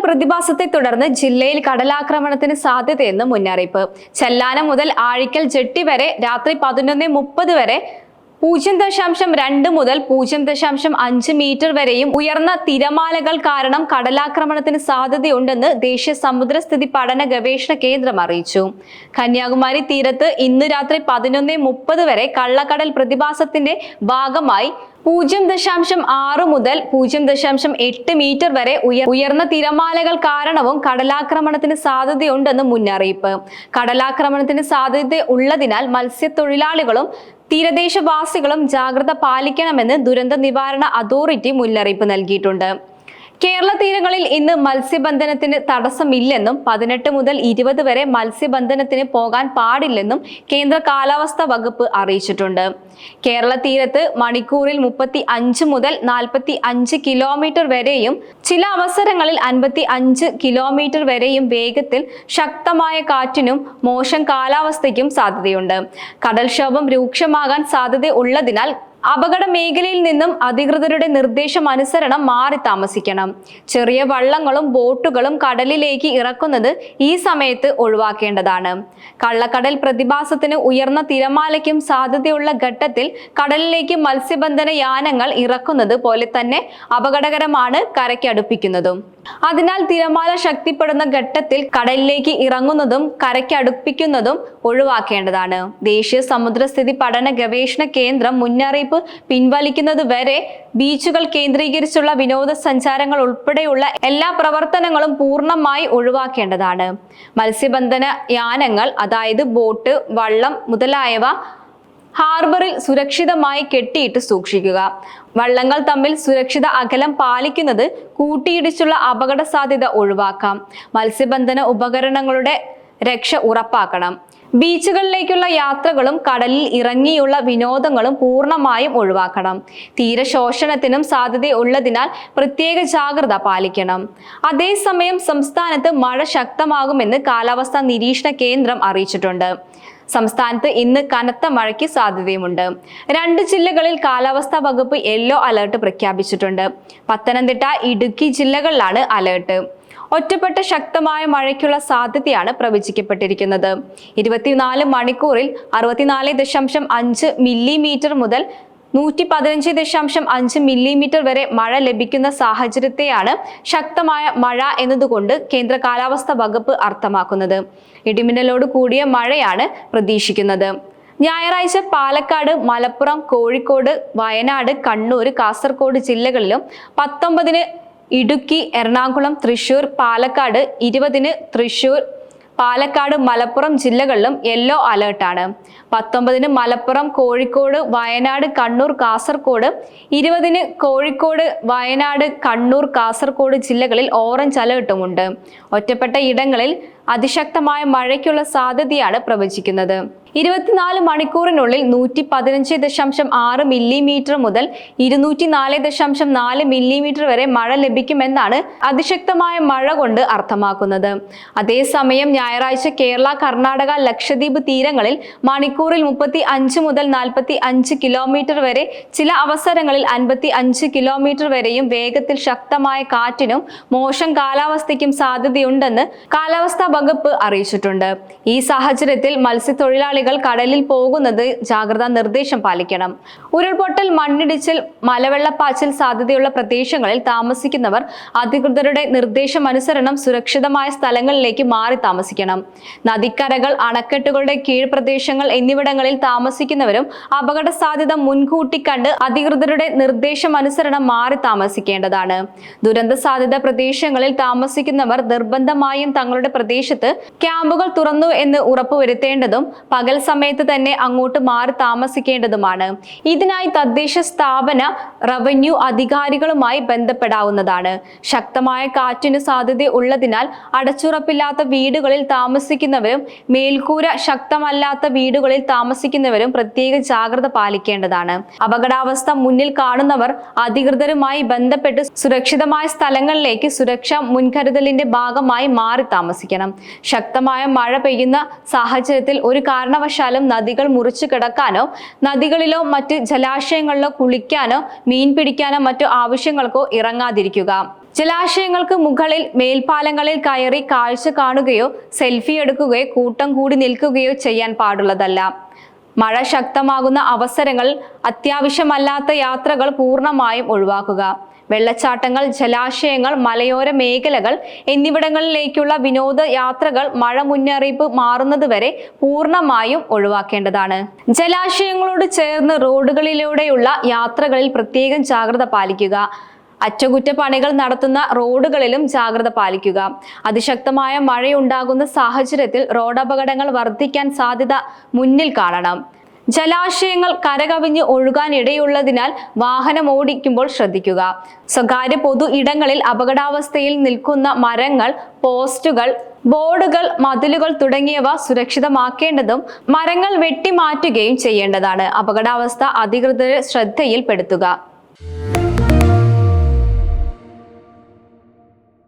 പ്രതിഭാസത്തെ തുടർന്ന് ജില്ലയിൽ കടലാക്രമണത്തിന് സാധ്യതയെന്ന് മുന്നറിയിപ്പ്. ചെല്ലാനം മുതൽ ആഴിക്കൽ ജെട്ടി വരെ രാത്രി പതിനൊന്ന് മുപ്പത് വരെ പൂജ്യം ദശാംശം രണ്ട് മുതൽ പൂജ്യം ദശാംശം അഞ്ച് മീറ്റർ വരെയും ഉയർന്ന തിരമാലകൾ കാരണം കടലാക്രമണത്തിന് സാധ്യതയുണ്ടെന്ന് ദേശീയ സമുദ്രസ്ഥിതി പഠന ഗവേഷണ കേന്ദ്രം അറിയിച്ചു. കന്യാകുമാരി തീരത്ത് ഇന്ന് രാത്രി പതിനൊന്ന് മുപ്പത് വരെ കള്ളക്കടൽ പ്രതിഭാസത്തിന്റെ ഭാഗമായി പൂജ്യം ദശാംശം ആറ് മുതൽ പൂജ്യം ദശാംശം എട്ട് മീറ്റർ വരെ ഉയർ ഉയർന്ന തിരമാലകൾ കാരണവും കടലാക്രമണത്തിന് സാധ്യതയുണ്ടെന്ന് മുന്നറിയിപ്പ്. കടലാക്രമണത്തിന് സാധ്യത ഉള്ളതിനാൽ മത്സ്യത്തൊഴിലാളികളും തീരദേശവാസികളും ജാഗ്രത പാലിക്കണമെന്ന് ദുരന്ത നിവാരണ അതോറിറ്റി മുന്നറിയിപ്പ് നൽകിയിട്ടുണ്ട്. കേരള തീരങ്ങളിൽ ഇന്ന് മത്സ്യബന്ധനത്തിന് തടസ്സമില്ലെന്നും പതിനെട്ട് മുതൽ ഇരുപത് വരെ മത്സ്യബന്ധനത്തിന് പോകാൻ പാടില്ലെന്നും കേന്ദ്ര കാലാവസ്ഥാ വകുപ്പ് അറിയിച്ചിട്ടുണ്ട്. കേരള തീരത്ത് മണിക്കൂറിൽ മുപ്പത്തി അഞ്ച് മുതൽ നാൽപ്പത്തി അഞ്ച് കിലോമീറ്റർ വരെയും ചില അവസരങ്ങളിൽ അൻപത്തി അഞ്ച് കിലോമീറ്റർ വരെയും വേഗത്തിൽ ശക്തമായ കാറ്റിനും മോശം കാലാവസ്ഥയ്ക്കും സാധ്യതയുണ്ട്. കടൽക്ഷോഭം രൂക്ഷമാകാൻ സാധ്യത ഉള്ളതിനാൽ അപകട മേഖലയിൽ നിന്നും അധികൃതരുടെ നിർദ്ദേശം അനുസരണം മാറി താമസിക്കണം. ചെറിയ വള്ളങ്ങളും ബോട്ടുകളും കടലിലേക്ക് ഇറക്കുന്നത് ഈ സമയത്ത് ഒഴിവാക്കേണ്ടതാണ്. കള്ളക്കടൽ പ്രതിഭാസത്തിന് ഉയർന്ന തിരമാലയ്ക്കും സാധ്യതയുള്ള ഘട്ടത്തിൽ കടലിലേക്ക് മത്സ്യബന്ധന യാനങ്ങൾ ഇറക്കുന്നത് പോലെ തന്നെ അപകടകരമാണ് കരയ്ക്ക് അടുപ്പിക്കുന്നതും. അതിനാൽ തിരമാല ശക്തിപ്പെടുന്ന ഘട്ടത്തിൽ കടലിലേക്ക് ഇറങ്ങുന്നതും കരയ്ക്ക് അടുപ്പിക്കുന്നതും ഒഴിവാക്കേണ്ടതാണ്. ദേശീയ സമുദ്രസ്ഥിതി പഠന ഗവേഷണ കേന്ദ്രം മുന്നറിയിപ്പ് പിൻവലിക്കുന്നത് വരെ ബീച്ചുകൾ കേന്ദ്രീകരിച്ചുള്ള വിനോദസഞ്ചാരങ്ങൾ ഉൾപ്പെടെയുള്ള എല്ലാ പ്രവർത്തനങ്ങളും പൂർണമായി ഒഴിവാക്കേണ്ടതാണ്. മത്സ്യബന്ധന യാനങ്ങൾ അതായത് ബോട്ട് വള്ളം മുതലായവ ഹാർബറിൽ സുരക്ഷിതമായി കെട്ടിയിട്ട് സൂക്ഷിക്കുക. വള്ളങ്ങൾ തമ്മിൽ സുരക്ഷിത അകലം പാലിക്കുന്നത് കൂട്ടിയിടിച്ചുള്ള അപകട സാധ്യത ഒഴിവാക്കാം. മത്സ്യബന്ധന ഉപകരണങ്ങളുടെ രക്ഷ ഉറപ്പാക്കണം. ബീച്ചുകളിലേക്കുള്ള യാത്രകളും കടലിൽ ഇറങ്ങിയുള്ള വിനോദങ്ങളും പൂർണമായും ഒഴിവാക്കണം. തീരശോഷണത്തിനും സാധ്യതയുള്ളതിനാൽ പ്രത്യേക ജാഗ്രത പാലിക്കണം. അതേസമയം സംസ്ഥാനത്ത് മഴ ശക്തമാകുമെന്ന് കാലാവസ്ഥാ നിരീക്ഷണ കേന്ദ്രം അറിയിച്ചിട്ടുണ്ട്. സംസ്ഥാനത്ത് ഇന്ന് കനത്ത മഴയ്ക്ക് സാധ്യതയുമുണ്ട്. രണ്ട് ജില്ലകളിൽ കാലാവസ്ഥാ വകുപ്പ് യെല്ലോ അലർട്ട് പ്രഖ്യാപിച്ചിട്ടുണ്ട്. പത്തനംതിട്ട ഇടുക്കി ജില്ലകളിലാണ് അലർട്ട്. ഒറ്റപ്പെട്ട ശക്തമായ മഴയ്ക്കുള്ള സാധ്യതയാണ് പ്രവചിക്കപ്പെട്ടിരിക്കുന്നത്. ഇരുപത്തിനാല് മണിക്കൂറിൽ അറുപത്തിനാല് ദശാംശം അഞ്ച് മില്ലിമീറ്റർ മുതൽ നൂറ്റി പതിനഞ്ച് ദശാംശം അഞ്ച് മില്ലിമീറ്റർ വരെ മഴ ലഭിക്കുന്ന സാഹചര്യത്തെയാണ് ശക്തമായ മഴ എന്നതുകൊണ്ട് കേന്ദ്ര കാലാവസ്ഥാ വകുപ്പ് അർത്ഥമാക്കുന്നത്. ഇടിമിന്നലോട് കൂടിയ മഴയാണ് പ്രതീക്ഷിക്കുന്നത്. ഞായറാഴ്ച പാലക്കാട് മലപ്പുറം കോഴിക്കോട് വയനാട് കണ്ണൂർ കാസർഗോഡ് ജില്ലകളിലും പത്തൊമ്പതിന് ഇടുക്കി എറണാകുളം തൃശൂർ പാലക്കാട് ഇരുപതിന് തൃശൂർ പാലക്കാട് മലപ്പുറം ജില്ലകളിലും യെല്ലോ അലേർട്ടാണ് പത്തൊമ്പതിന് മലപ്പുറം കോഴിക്കോട് വയനാട് കണ്ണൂർ കാസർഗോഡ് ഇരുപതിന് കോഴിക്കോട് വയനാട് കണ്ണൂർ കാസർഗോഡ് ജില്ലകളിൽ ഓറഞ്ച് അലേർട്ടുമുണ്ട് ഒറ്റപ്പെട്ട ഇടങ്ങളിൽ അതിശക്തമായ മഴയ്ക്കുള്ള സാധ്യതയാണ് പ്രവചിക്കുന്നത്. ഇരുപത്തിനാല് മണിക്കൂറിനുള്ളിൽ നൂറ്റി പതിനഞ്ച് ദശാംശം ആറ് മില്ലിമീറ്റർ മുതൽ ഇരുന്നൂറ്റി നാല് ദശാംശം നാല് മില്ലിമീറ്റർ വരെ മഴ ലഭിക്കുമെന്നാണ് അതിശക്തമായ മഴ കൊണ്ട് അർത്ഥമാക്കുന്നത്. അതേസമയം ഞായറാഴ്ച കേരള കർണാടക ലക്ഷദ്വീപ് തീരങ്ങളിൽ മണിക്കൂറിൽ മുപ്പത്തി അഞ്ച് മുതൽ നാൽപ്പത്തി അഞ്ച് കിലോമീറ്റർ വരെ ചില അവസരങ്ങളിൽ അൻപത്തി അഞ്ച് കിലോമീറ്റർ വരെയും വേഗത്തിൽ ശക്തമായ കാറ്റിനും മോശം കാലാവസ്ഥയ്ക്കും സാധ്യതയുണ്ടെന്ന് കാലാവസ്ഥാ വകുപ്പ് അറിയിച്ചിട്ടുണ്ട്. ഈ സാഹചര്യത്തിൽ മത്സ്യത്തൊഴിലാളികൾ കടലിൽ പോകുന്നത് ജാഗ്രതാ നിർദ്ദേശം പാലിക്കണം. ഉരുൾപൊട്ടൽ മണ്ണിടിച്ചിൽ മലവെള്ളപ്പാച്ചിൽ സാധ്യതയുള്ള പ്രദേശങ്ങളിൽ താമസിക്കുന്നവർ അധികൃതരുടെ നിർദ്ദേശമനുസരണം സുരക്ഷിതമായ സ്ഥലങ്ങളിലേക്ക് മാറി താമസിക്കണം. നദിക്കരകൾ അണക്കെട്ടുകളുടെ കീഴ്പ്രദേശങ്ങൾ എന്നിവിടങ്ങളിൽ താമസിക്കുന്നവരും അപകട സാധ്യത മുൻകൂട്ടി കണ്ട് അധികൃതരുടെ നിർദ്ദേശം അനുസരണം മാറി താമസിക്കേണ്ടതാണ്. ദുരന്ത സാധ്യത പ്രദേശങ്ങളിൽ താമസിക്കുന്നവർ നിർബന്ധമായും തങ്ങളുടെ പ്രദേശത്ത് ക്യാമ്പുകൾ തുറന്നു എന്ന് ഉറപ്പുവരുത്തേണ്ടതും പകൽ സമയത്ത് തന്നെ അങ്ങോട്ട് മാറി താമസിക്കേണ്ടതുമാണ്. ഇതിനായി തദ്ദേശ സ്ഥാപന റവന്യൂ അധികാരികളുമായി ബന്ധപ്പെടാവുന്നതാണ്. ശക്തമായ കാറ്റിന് സാധ്യത ഉള്ളതിനാൽ അടച്ചുറപ്പില്ലാത്ത വീടുകളിൽ താമസിക്കുന്നവരും മേൽക്കൂര ശക്തമല്ലാത്ത വീടുകളിൽ താമസിക്കുന്നവരും പ്രത്യേക ജാഗ്രത പാലിക്കേണ്ടതാണ്. അപകടാവസ്ഥ മുന്നിൽ കാണുന്നവർ അധികൃതരുമായി ബന്ധപ്പെട്ട് സുരക്ഷിതമായ സ്ഥലങ്ങളിലേക്ക് സുരക്ഷാ മുൻകരുതലിന്റെ ഭാഗമായി മാറി താമസിക്കണം. ശക്തമായ മഴ പെയ്യുന്ന സാഹചര്യത്തിൽ ഒരു കാരണവശാലും നദികൾ മുറിച്ചു കിടക്കാനോ നദികളിലോ മറ്റ് ജലാശയങ്ങളിലോ കുളിക്കാനോ മീൻ പിടിക്കാനോ മറ്റു ആവശ്യങ്ങൾക്കോ ഇറങ്ങാതിരിക്കുക. ജലാശയങ്ങൾക്ക് മുകളിൽ മേൽപ്പാലങ്ങളിൽ കയറി കാഴ്ച കാണുകയോ സെൽഫി എടുക്കുകയോ കൂട്ടം കൂടി നിൽക്കുകയോ ചെയ്യാൻ പാടുള്ളതല്ല. മഴ ശക്തമാകുന്ന അവസരങ്ങൾ അത്യാവശ്യമല്ലാത്ത യാത്രകൾ പൂർണമായും ഒഴിവാക്കുക. വെള്ളച്ചാട്ടങ്ങൾ ജലാശയങ്ങൾ മലയോര മേഖലകൾ എന്നിവിടങ്ങളിലേക്കുള്ള വിനോദ യാത്രകൾ മഴ മുന്നറിയിപ്പ് മാറുന്നതുവരെ പൂർണമായും ഒഴിവാക്കേണ്ടതാണ്. ജലാശയങ്ങളോട് ചേർന്ന് റോഡുകളിലൂടെയുള്ള യാത്രകളിൽ പ്രത്യേകം ജാഗ്രത പാലിക്കുക. അറ്റകുറ്റപ്പണികൾ നടത്തുന്ന റോഡുകളിലും ജാഗ്രത പാലിക്കുക. അതിശക്തമായ മഴയുണ്ടാകുന്ന സാഹചര്യത്തിൽ റോഡപകടങ്ങൾ വർദ്ധിക്കാൻ സാധ്യത മുന്നിൽ കാണണം. ജലാശയങ്ങൾ കരകവിഞ്ഞ് ഒഴുകാൻ ഇടയുള്ളതിനാൽ വാഹനം ഓടിക്കുമ്പോൾ ശ്രദ്ധിക്കുക. സ്വകാര്യ പൊതു ഇടങ്ങളിൽ അപകടാവസ്ഥയിൽ നിൽക്കുന്ന മരങ്ങൾ പോസ്റ്റുകൾ ബോർഡുകൾ മതിലുകൾ തുടങ്ങിയവ സുരക്ഷിതമാക്കേണ്ടതും മരങ്ങൾ വെട്ടിമാറ്റുകയും ചെയ്യേണ്ടതാണ്. അപകടാവസ്ഥ അധികൃതരെ ശ്രദ്ധയിൽപ്പെടുത്തുക.